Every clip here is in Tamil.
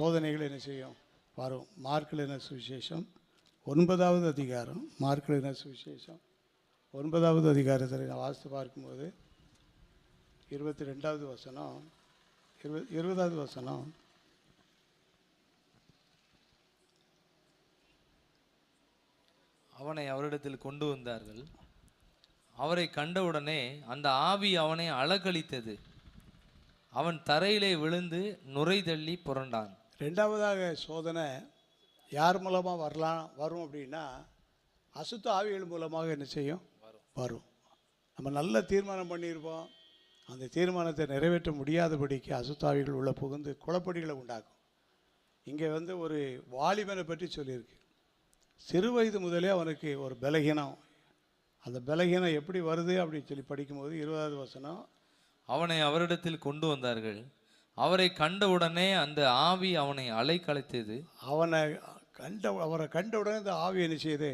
சோதனைகள் என்ன செய்யும்? வரும். மார்க்கில் சுவிசேஷம்? ஒன்பதாவது அதிகாரம். மார்க்கில் சுவிசேஷம்? ஒன்பதாவது அதிகாரத்தில் நான் வாசித்து பார்க்கும்போது இருபத்தி ரெண்டாவது வசனம் இருபது இருபதாவது வசனம். அவனை அவரிடத்தில் கொண்டு வந்தார்கள். அவரை கண்டவுடனே அந்த ஆவி அவனை அலக்களித்தது அவன் தரையிலே விழுந்து நுரை தள்ளி புரண்டான். ரெண்டாவதாக சோதனை யார் மூலமாக வரலாம் வரும் அப்படின்னா அசுத்த ஆவிகள் மூலமாக என்ன செய்யும்? வரும். நம்ம நல்ல தீர்மானம் பண்ணியிருப்போம். அந்த தீர்மானத்தை நிறைவேற்ற முடியாதபடிக்கு அசுத்தாவிகள் உள்ள புகுந்து குழப்படிகளை உண்டாக்கும். இங்கே வந்து ஒரு வாலிபனை பற்றி சொல்லியிருக்கு. சிறு வயது முதலே அவனுக்கு ஒரு பலகீனம். அந்த பலகீனம் எப்படி வருது அப்படின்னு சொல்லி படிக்கும்போது இருபதாவது வசனம் அவனை அவரிடத்தில் கொண்டு வந்தார்கள். அவரை கண்டவுடனே அந்த ஆவி அவனை அலைக்கழித்தது. அவனை கண்ட அவரை கண்ட உடனே இந்த ஆவி என்ன செய்யுது?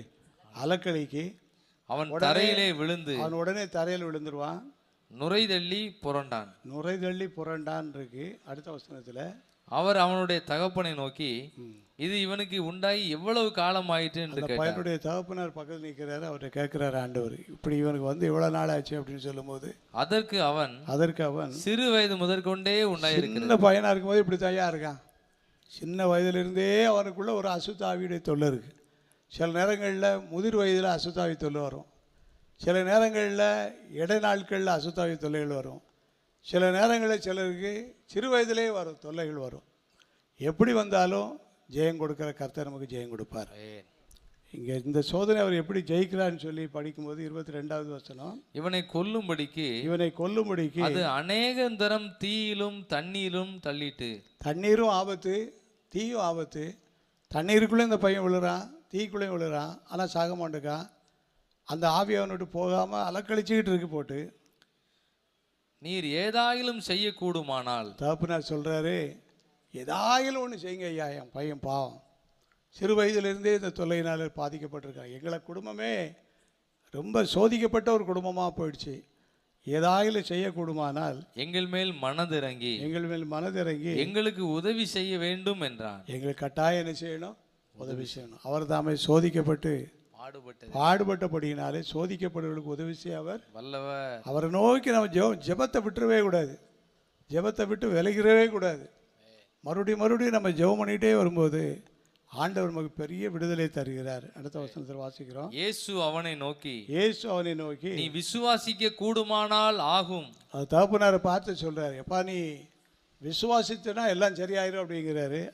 அலக்களிக்கு அவன் தரையிலே விழுந்து. அவன் உடனே தரையில் விழுந்துருவான். நுரை தள்ளி புரண்டான். நுரை தள்ளி புரண்டான் இருக்கு. அடுத்த வசனத்தில். அவர் அவனுடைய தகப்பனை நோக்கி இது இவனுக்கு உண்டாகி எவ்வளவு காலம் என்று கேட்டார். பையனுடைய தகப்பனார் பக்கத்தில் நிற்கிறாரு அவர்கிட்ட கேட்குறாரு ஆண்டவர் இப்படி இவனுக்கு வந்து இவ்வளோ நாள் ஆச்சு அப்படின்னு சொல்லும்போது அதற்கு அவன் அதற்கு அவன் சிறு வயது முதற்கொண்டே உண்டாயிருக்கிறது. சின்ன பையனாக இருக்கும்போது இப்படி தயார் இருக்கான். சின்ன வயதிலிருந்தே அவனுக்குள்ள ஒரு அசுத்தாவியுடைய தொல்லை இருக்கு. சில நேரங்களில் முதிர் வயதில் அசுத்தாவி தொல்லை வரும். சில நேரங்களில் இடை நாட்களில் அசுத்தாவி தொல்லைகள் வரும். சில நேரங்களில் சிலருக்கு சிறு வயதிலே வரும் தொல்லைகள் வரும். எப்படி வந்தாலும் ஜெயம் கொடுக்குற கர்த்தர் நமக்கு ஜெயம் கொடுப்பார். இங்கே இந்த சோதனை அவர் எப்படி ஜெயிக்கிறான்னு சொல்லி படிக்கும்போது இருபத்தி ரெண்டாவது வசனம். இவனை கொல்லும்படிக்கு இவனை கொல்லும்படிக்கு அது அநேகந்தரம் தீயிலும் தண்ணீரும் தள்ளிட்டு தண்ணீரும் ஆபத்து தீயும் ஆபத்து. தண்ணீருக்குள்ளே இந்த பையன் விழுறான் தீக்குள்ளேயும் விழுறான் ஆனால் சாக மாட்டேக்கான். அந்த ஆவி அவனுட்டு போகாமல் அலக்கழிச்சிக்கிட்டு இருக்கு போட்டு. நீர் ஏதாயிலும் செய்யக்கூடுமானால். தகப்பனார் சொல்கிறாரு ஏதாயிலும் ஒன்று செய்யுங்க ஐயா என் பையன் பாவம். சிறு வயதிலிருந்தே இந்த தொல்லையினால் பாதிக்கப்பட்டிருக்கான் எங்களை குடும்பமே ரொம்ப சோதிக்கப்பட்ட ஒரு குடும்பமாக போயிடுச்சு. ஏதாயிலும் செய்யக்கூடுமானால் எங்கள் மேல் மனதிறங்கி எங்கள் மேல் மனதிறங்கி எங்களுக்கு உதவி செய்ய வேண்டும் என்றான். எங்களுக்கு கட்டாயம் என்ன செய்யணும்? உதவி செய்யணும். அவர் தாமே சோதிக்கப்பட்டு பாடுபட்டது. பாடுபட்டபடியினாலே சோதிக்கப்படுவர்களுக்கு உதவி செய்ய அவர் வல்லவர் அவரை நோக்கி நம்ம ஜெபம் ஜெபத்தை விட்டுறவே கூடாது. ஜெபத்தை விட்டு விலகிறவே கூடாது. மறுபடியும் மறுபடியும் நம்ம ஜெபம் பண்ணிகிட்டே வரும்போது ஆண்டவர் நமக்கு பெரிய விடுதலை தருகிறார். அடுத்த வசனத்தில் வாசிக்கிறோம். இயேசு அவனை நோக்கி இயேசு அவனை நோக்கி நீ விசுவாசிக்க கூடுமானால் ஆகும். அது தகப்பனாரை பார்த்து சொல்கிறார் எப்பா நீ விசுவாசித்தனா எல்லாம் சரியாயிரும் அப்படிங்கிறாரு.